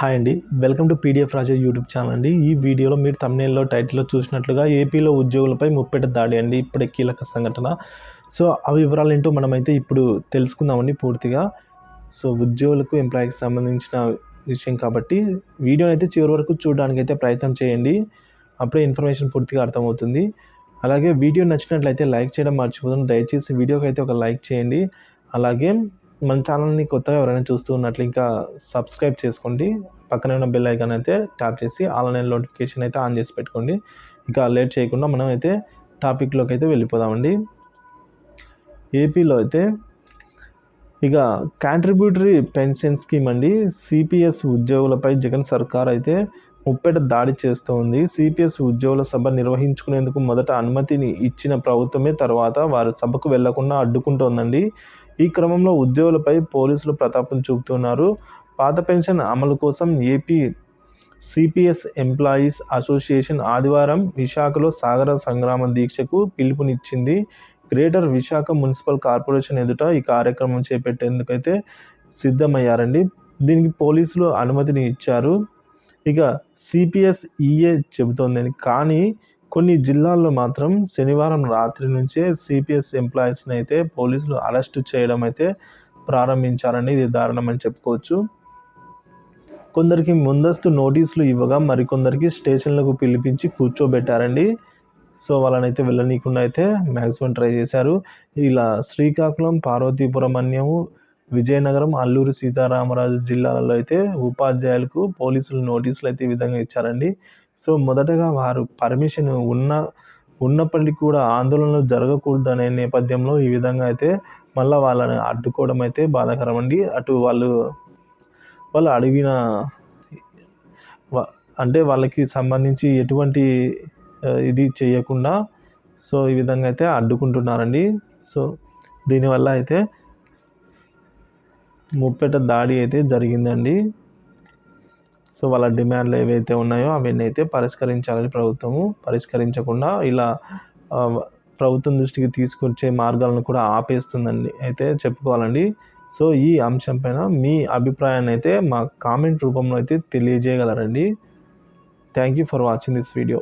Hi అండి. Welcome to PDF Raja YouTube channel అండి. ఈ వీడియోలో మీరు తమిళలో టైటిల్లో చూసినట్లుగా ఏపీలో ఉద్యోగులపై ముప్పెట దాడి అండి. ఇప్పుడే కీలక సంఘటన. సో ఆ వివరాలు ఏంటో మనమైతే ఇప్పుడు తెలుసుకుందామండి పూర్తిగా. సో ఉద్యోగులకు ఎంప్లాయీకి సంబంధించిన విషయం కాబట్టి వీడియోని అయితే చివరి వరకు చూడడానికి అయితే ప్రయత్నం చేయండి. అప్పుడే ఇన్ఫర్మేషన్ పూర్తిగా అర్థమవుతుంది. అలాగే వీడియో నచ్చినట్లయితే లైక్ చేయడం మర్చిపోతుంది దయచేసి వీడియోకి అయితే ఒక లైక్ చేయండి. అలాగే మన ఛానల్ని కొత్తగా ఎవరైనా చూస్తూ ఉన్నట్లు ఇంకా సబ్స్క్రైబ్ చేసుకోండి. పక్కనే ఉన్న బెల్ ఐకాన్ అయితే ట్యాప్ చేసి ఆన్లైన్ నోటిఫికేషన్ అయితే ఆన్ చేసి పెట్టుకోండి. ఇంకా లేట్ చేయకుండా మనం అయితే టాపిక్లోకి అయితే వెళ్ళిపోదామండి. ఏపీలో అయితే ఇక కాంట్రిబ్యూటరీ పెన్షన్ స్కీమ్ అండి. సిపిఎస్ ఉద్యోగులపై జగన్ సర్కార్ అయితే ముప్పేట దాడి చేస్తోంది. సిపిఎస్ ఉద్యోగుల సభ నిర్వహించుకునేందుకు మొదట అనుమతిని ఇచ్చిన ప్రభుత్వమే తర్వాత వారు సభకు వెళ్ళకుండా అడ్డుకుంటోందండి. ఈ క్రమంలో ఉద్యోగులపై పోలీసులు ప్రతాపం చూపుతున్నారు. పాత పెన్షన్ అమలు కోసం ఏపీ సిపిఎస్ ఎంప్లాయీస్ అసోసియేషన్ ఆదివారం విశాఖలో సాగర సంగ్రామ దీక్షకు పిలుపునిచ్చింది. గ్రేటర్ విశాఖ మున్సిపల్ కార్పొరేషన్ ఎదుట ఈ కార్యక్రమం చేపట్టేందుకైతే సిద్ధమయ్యారండి. దీనికి పోలీసులు అనుమతిని ఇచ్చారు. ఇక సిపిఎస్ ఈఏ చెబుతోందని కానీ కొన్ని జిల్లాల్లో మాత్రం శనివారం రాత్రి నుంచే సిపిఎస్ ఎంప్లాయీస్ని అయితే పోలీసులు అరెస్ట్ చేయడం అయితే ప్రారంభించారని ఇది దారుణమని చెప్పుకోవచ్చు. కొందరికి ముందస్తు నోటీసులు ఇవ్వగా మరికొందరికి స్టేషన్లకు పిలిపించి కూర్చోబెట్టారండి. సో వాళ్ళనైతే వెళ్ళనీయకుండా అయితే మ్యాక్సిమం ట్రై చేశారు. ఇలా శ్రీకాకుళం పార్వతీపురం అన్యము విజయనగరం అల్లూరి సీతారామరాజు జిల్లాలలో అయితే ఉపాధ్యాయులకు పోలీసులు నోటీసులు అయితే ఈ విధంగా ఇచ్చారండి. సో మొదటగా వారు పర్మిషన్ ఉన్న ఉన్నప్పటికీ కూడా ఆందోళనలు జరగకూడదనే నేపథ్యంలో ఈ విధంగా అయితే మళ్ళీ వాళ్ళని అడ్డుకోవడం అయితే బాధాకరం అండి అటు వాళ్ళు వాళ్ళు అడిగిన అంటే వాళ్ళకి సంబంధించి ఎటువంటి ఇది చేయకుండా సో ఈ విధంగా అయితే అడ్డుకుంటున్నారండి. సో దీనివల్ల అయితే ముప్పెట దాడి అయితే జరిగిందండి. సో వాళ్ళ డిమాండ్లు ఏవైతే ఉన్నాయో అవన్నీ అయితే పరిష్కరించాలని ప్రభుత్వము పరిష్కరించకుండా ఇలా ప్రభుత్వం దృష్టికి తీసుకొచ్చే మార్గాలను కూడా ఆపేస్తుందండి. అయితే చెప్పుకోవాలండి. సో ఈ అంశం పైన మీ అభిప్రాయాన్ని అయితే మా కామెంట్ రూపంలో అయితే తెలియజేయగలరండి. Thank you for watching this video.